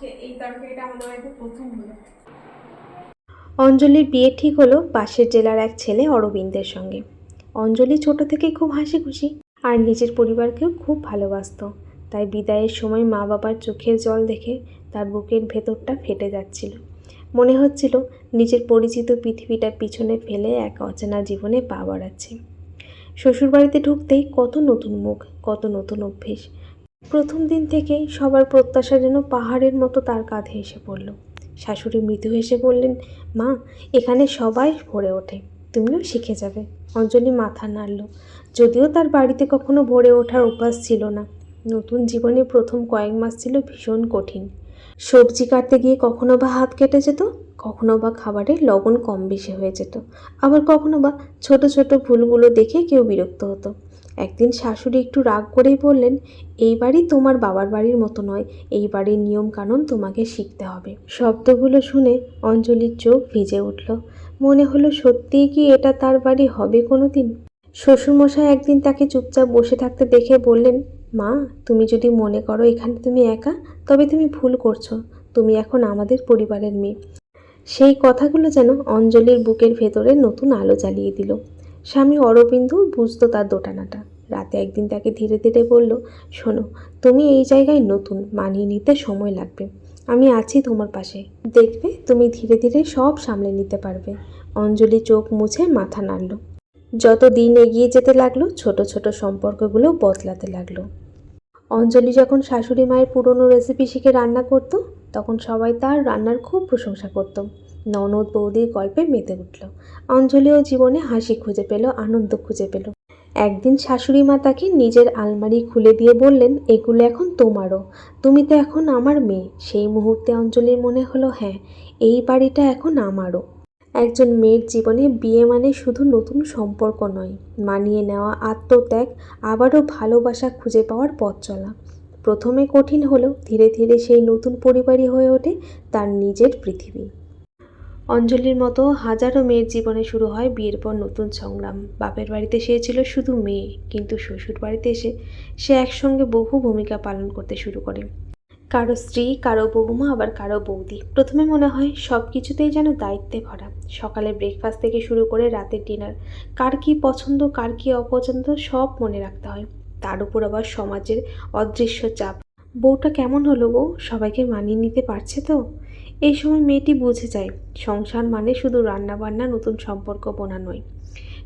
আজকে এই তরকারিটা প্রথম হলো। অঞ্জলির বিয়ে ঠিক হলো পাশের জেলার এক ছেলে অরবিন্দের সঙ্গে। অঞ্জলি ছোট থেকেই খুব হাসি খুশি আর নিজের পরিবারকেও খুব ভালোবাসতো। তাই বিদায়ের সময় মা বাবার চোখের জল দেখে তার বুকের ভেতরটা ফেটে যাচ্ছিল। মনে হচ্ছিল নিজের পরিচিত পৃথিবীটা পিছনে ফেলে এক অচেনা জীবনে পা বাড়াচ্ছে। শ্বশুরবাড়িতে ঢুকতেই কত নতুন মুখ, কত নতুন অভ্যেস প্রথম দিন থেকেই সবার প্রত্যাশা যেন পাহাড়ের মতো তার কাঁধে এসে পড়ল। শাশুড়ি মৃদু হেসে বললেন, মা, এখানে সবাই ভরে ওঠে। তুমিও শিখে যাবে। অঞ্জলি মাথা নাড়ল। যদিও তার বাড়িতে কখনো ভরে ওঠার অভ্যাস ছিল না, নতুন জীবনে প্রথম কয়েক মাস ছিল ভীষণ কঠিন। সবজি কাটতে গিয়ে কখনো বা হাত কেটে যেত, কখনো বা খাবারে লবণ কম বেশি হয়ে যেত। আবার কখনো বা ছোট ছোট ভুলগুলো দেখে কেউ বিরক্ত হতো। একদিন শাশুড়ি একটু রাগ করেই বললেন এই বাড়ি তোমার বাবার বাড়ির মতো নয় এই বাড়ির নিয়মকানুন তোমাকে শিখতে হবে। শব্দগুলো শুনে অঞ্জলির চোখ ভিজে উঠল। মনে হলো সত্যিই কি এটা তার বাড়ি হবে কোনো দিন শ্বশুরমশাই একদিন তাকে চুপচাপ বসে থাকতে দেখে বললেন, মা, তুমি যদি মনে করো এখানে তুমি একা, তবে তুমি ভুল করছ, তুমি এখন আমাদের পরিবারের মেয়ে। সেই কথাগুলো যেন অঞ্জলির বুকের ভেতরে নতুন আলো জ্বালিয়ে দিল। স্বামী অরবিন্দু বুঝতো তার দোটানাটা। রাতে একদিন তাকে ধীরে ধীরে বলল, শোনো, তুমি এই জায়গায় নতুন, মানিয়ে নিতে সময় লাগবে। আমি আছি তোমার পাশে। দেখবে তুমি ধীরে ধীরে সব সামলে নিতে পারবে। অঞ্জলি চোখ মুছে মাথা নাড়ল। যত দিন এগিয়ে যেতে লাগল, ছোট ছোট সম্পর্কগুলো বদলাতে লাগল। অঞ্জলি যখন শাশুড়ি মায়ের পুরনো রেসিপি শিখে রান্না করত, তখন সবাই তার রান্নার খুব প্রশংসা করত। ননদ বৌদির গল্পে মেতে উঠল। অঞ্জলিও জীবনে হাসি খুঁজে পেল, আনন্দ খুঁজে পেল। একদিন শাশুড়ি মা তাকে নিজের আলমারি খুলে দিয়ে বললেন, এগুলো এখন তোমারও। তুমি তো এখন আমার মেয়ে। সেই মুহূর্তে অঞ্জলির মনে হলো হ্যাঁ এই বাড়িটা এখন আমারও। একজন মেয়ের জীবনে বিয়ে মানে শুধু নতুন সম্পর্ক নয়, মানিয়ে নেওয়া আত্মত্যাগ, আবারও ভালোবাসা খুঁজে পাওয়ার পথ চলা। প্রথমে কঠিন হলেও ধীরে ধীরে সেই নতুন পরিবারই হয়ে ওঠে তার নিজের পৃথিবী। অঞ্জলির মতো হাজারো মেয়ের জীবনে শুরু হয় বিয়ের পর নতুন সংগ্রাম। বাপের বাড়িতে সে ছিল শুধু মেয়ে, কিন্তু শ্বশুর বাড়িতে এসে সে একসঙ্গে বহু ভূমিকা পালন করতে শুরু করে। কারও স্ত্রী, কারও বৌমা, আবার কারও বৌদি। প্রথমে মনে হয় সব কিছুতেই যেন দায়িত্বে ভরা। সকালে ব্রেকফাস্ট থেকে শুরু করে রাতের ডিনার কার কী পছন্দ, কার কী অপছন্দ, সব মনে রাখতে হয়। তার উপর আবার সমাজের অদৃশ্য চাপ। বউটা কেমন হলো বউ সবাইকে মানিয়ে নিতে পারছে তো? এই সময় মেয়েটি বুঝে যায়, সংসার মানে শুধু রান্না বান্না নতুন সম্পর্ক বোনা নয়।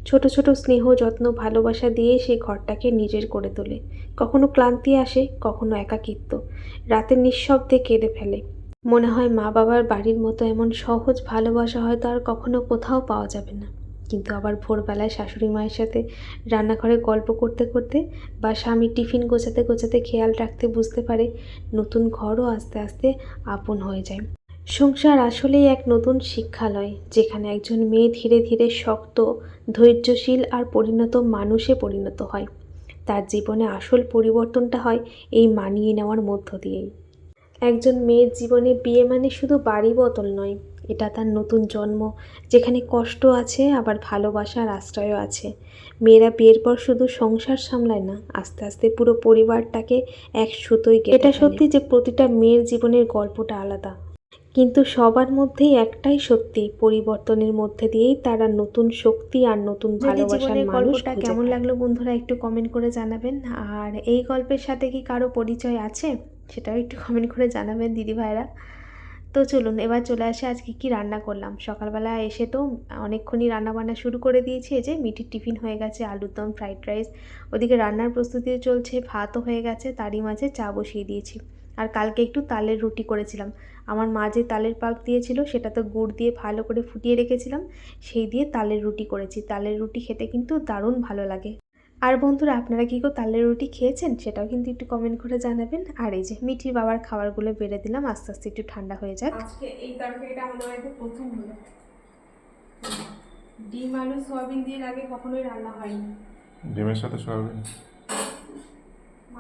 ছোট ছোট স্নেহ, যত্ন, ভালোবাসা দিয়ে সেই ঘরটাকে নিজের করে তোলে। কখনো ক্লান্তি আসে, কখনো একাকিত্ব। রাতে নিঃশব্দে কেঁদে ফেলে। মনে হয় মা বাবার বাড়ির মতো এমন সহজ ভালোবাসা হয়তো আর কখনো কোথাও পাওয়া যাবে না। কিন্তু আবার ভোরবেলায় শাশুড়ি মায়ের সাথে রান্নাঘরে গল্প করতে করতে বা স্বামী টিফিন গোছাতে গোছাতে খেয়াল রাখতে বুঝতে পারে, নতুন ঘরও আস্তে আস্তে আপন হয়ে যায়। সংসার আসলেই এক নতুন শিক্ষালয় যেখানে একজন মেয়ে ধীরে ধীরে শক্ত ধৈর্যশীল আর পরিণত মানুষে পরিণত হয়। তার জীবনে আসল পরিবর্তনটা হয় এই মানিয়ে নেওয়ার মধ্য দিয়েই। একজন মেয়ের জীবনে বিয়ে মানে শুধু বাড়ি বদল নয় এটা তার নতুন জন্ম যেখানে কষ্ট আছে আবার ভালোবাসার আশ্রয়ও আছে। মেয়েরা বিয়ের পর শুধু সংসার সামলায় না আস্তে আস্তে পুরো পরিবারটাকে এক সুতোয় গেঁথে এটা সত্যি যে প্রতিটা মেয়ের জীবনের গল্পটা আলাদা কিন্তু সবার মধ্যেই একটাই সত্যি পরিবর্তনের মধ্যে দিয়েই তারা নতুন শক্তি আর নতুন ভালোবাসার গল্পটা কেমন লাগল বন্ধুরা একটু কমেন্ট করে জানাবেন। আর এই গল্পের সাথে কি কারও পরিচয় আছে? সেটাও একটু কমেন্ট করে জানাবেন দিদি ভাইরা। তো চলুন এবার চলে আসে আজকে কি রান্না করলাম? সকালবেলা এসে তো অনেকক্ষণই রান্না বান্না শুরু করে দিয়েছি যে মিঠির টিফিন হয়ে গেছে আলুর দম ফ্রাইড রাইস। ওদিকে রান্নার প্রস্তুতিও চলছে ভাতও হয়ে গেছে তারই মাঝে চা বসিয়ে দিয়েছি। আর কালকে একটু তালের রুটি করেছিলাম। আমার মা যে তালের পাক দিয়েছিল সেটা তো গুড় দিয়ে ভালো করে ফুটিয়ে রেখেছিলাম সেই দিয়ে তালের রুটি করেছি। তালের রুটি খেতে কিন্তু দারুণ ভালো লাগে। আর বন্ধুরা আপনারা কি কেউ তালের রুটি খেয়েছেন? সেটাও কিন্তু একটু কমেন্ট করে জানাবেন। আর এই যে মিঠির বাবার খাবারগুলো বেড়ে দিলাম আস্তে আস্তে একটু ঠান্ডা হয়ে যাক। আজকে এই তরকারিটা আমাদের বাড়িতে প্রথম হলো। ডিম আলু সয়াবিন দিয়ে আগে কখনোই রান্না হয়নি। ডিমের সাথে সয়াবিন?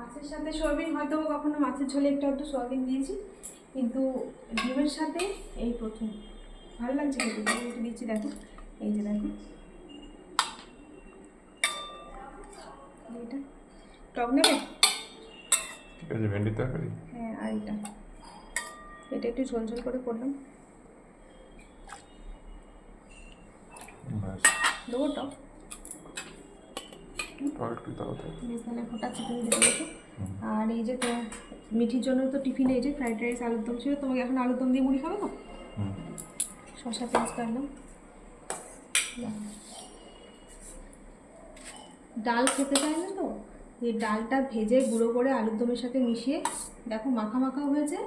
মাছের সাথে সয়াবিন হয়তো কখনো মাছের ঝোলে একটু একটু সয়াবিন দিয়েছি কিন্তু ডিমের সাথে এই প্রথম। ভালো লাগছে কিন্তু একটু দিচ্ছি দেখো। এই যে দেখো। এটা? টক নেবে? ঠিক আছে ভেন্ডির তরকারি। হ্যাঁ আর এটা। এটা একটু ঝোল ঝোল করে করলাম। দেবো টক? আর একটু দাও তো বেশ ফোটা চিকেন দিয়ে আর এই যে তো মিঠির জন্য তো টিফিনে এই যে ফ্রাইড রাইস আলুর দম ছিল তোমাকে এখন আলুর দম দিয়ে মুড়ি খাবে তো শসা পেঁয়াজ কাটলাম ডাল খেতে চায় না তো? এই ডালটা ভেজে গুঁড়ো করে আলুর দমের সাথে মিশিয়ে দেখো মাখা মাখা হয়েছে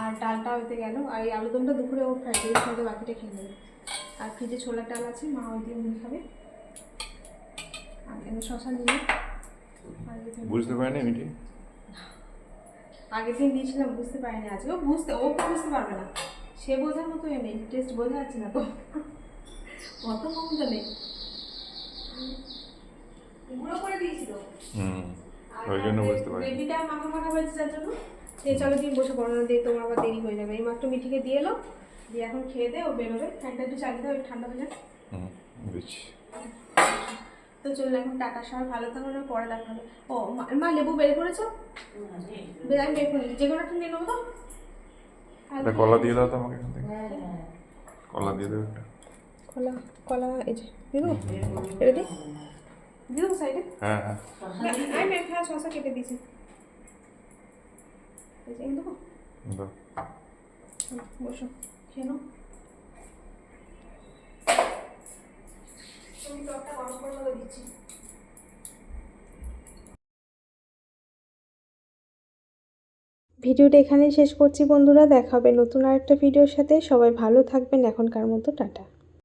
আর ডালটা হইতে গেল। আর এই আলুর দমটা দুপুরে ও ফ্রাইড রাইস সাথে বাকিটা খেয়ে নেবে। আর ফ্রিজে ছোলার ডাল আছে মা ওই দিয়ে মুড়ি খাবে। এখানে শশা নিয়ে বুঝতে পারিনি মিটি আগের দিন দিয়েছিলাম বুঝতে পারিনি আজকে। ও বুঝতে ও তো বুঝতে পারবে না। সে বোঝার মতো এ নেই টেস্ট বোঝা যাচ্ছে না তো। অত ক্ষমতা নেই। গুঁড়ো করে দিয়েছিল হুম ওই জন্য বুঝতে পারিনি। বেবিটা মাখা মাখা হয়েছে যার জন্য। সে চলো দিন বসে পড়ো না দিয়ে তোমার আবার দেরি হয়ে যাবে। এই মাত্র মিঠিকে দিয়ে এলো। দিয়ে এখন খেয়ে দে ও বেরোবে। ফ্যানটা একটু চালিয়ে দাও ঠান্ডা হয়ে হুম বুঝছি তো চলল এখন টাটা সবাই ভালো থাকো না পরে দেখা হবে। ও মা- লেবু বের করেছ? বের আমি বের করে যে কোনো একটা নিয়ে নেব। তো কলা দিয়ে দাও তো আমাকে এখান থেকে। কলা দিয়ে দেবে একটা। কলা কলা এই যে দিয়ে দেবো এটা দিই দিয়ে দেবো সাইডে হ্যাঁ হ্যাঁ। আমি একটা শসা কেটে দিয়েছি। এই যে এই দেবো। বসো খেয়ে নাও। টকটা গরম করে দিচ্ছি। ভিডিওটা এখানেই শেষ করছি বন্ধুরা, দেখা হবে নতুন আরেকটা ভিডিওর সাথে। সবাই ভালো থাকবেন, এখনকার মতো টাটা।